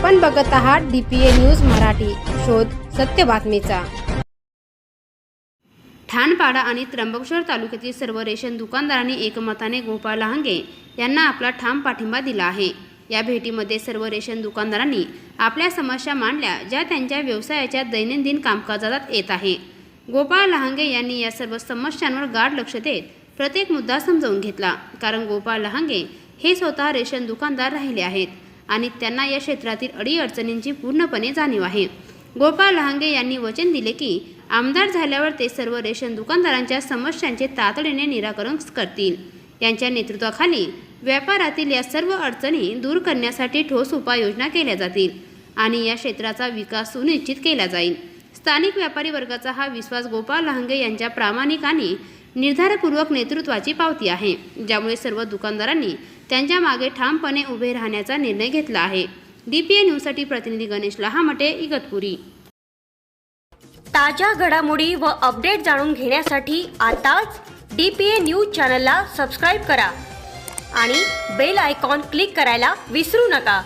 आपण बघत आहात D P A news Marathi. शोध सत्य बातमीचा. ठाणपाडा आणि त्र्यंबकेश्वर तालुक्यातील सर्व रेशन दुकानदारांनी एकमताने गोपाळ लहांगे यांना आपला ठाम पाठिंबा दिला आहे. या भेटीमध्ये सर्व रेशन दुकानदारांनी आपल्या समस्या मांडल्या ज्या त्यांच्या व्यवसायाच्या दैनंदिन कामकाजात येत आहे. गोपाळ लहांगे यांनी या सर्व समस्यांवर गाढ लक्ष देत प्रत्येक मुद्दा समजावून घेतला कारण गोपाळ लहांगे हे स्वतः रेशन दुकानदार राहिले आहेत. आणि त्यांना या क्षेत्रातील अडीअडचणींची पूर्णपणे जाणीव आहे. गोपाळ लहांगे यांनी वचन दिले की आमदार झाल्यावर ते सर्व रेशन दुकानदारांच्या समस्यांचे तातडीने निराकरण करतील. यांच्या नेतृत्वाखाली व्यापारातील या सर्व अडचणी दूर करण्यासाठी ठोस उपाययोजना केल्या जातील आणि या क्षेत्राचा विकास सुनिश्चित केला जाईल. स्थानिक व्यापारी वर्गाचा हा विश्वास गोपाळ लहांगे यांच्या प्रामाणिक आणि निर्धारपूर्वक नेतृत्वाची पावती आहे. ज्यामुळे सर्व दुकानदारांनी त्यांच्या मागे ठामपणे उभे राहण्याचा निर्णय घेतला आहे. डीपीए न्यूजसाठी प्रतिनिधी गणेश लहामटे इगतपुरी. ताज्या घडामोडी व अपडेट जाणून घेण्यासाठी आताच डी पी ए न्यूज चॅनलला सबस्क्राईब करा आणि बेल आयकॉन क्लिक करायला विसरू नका.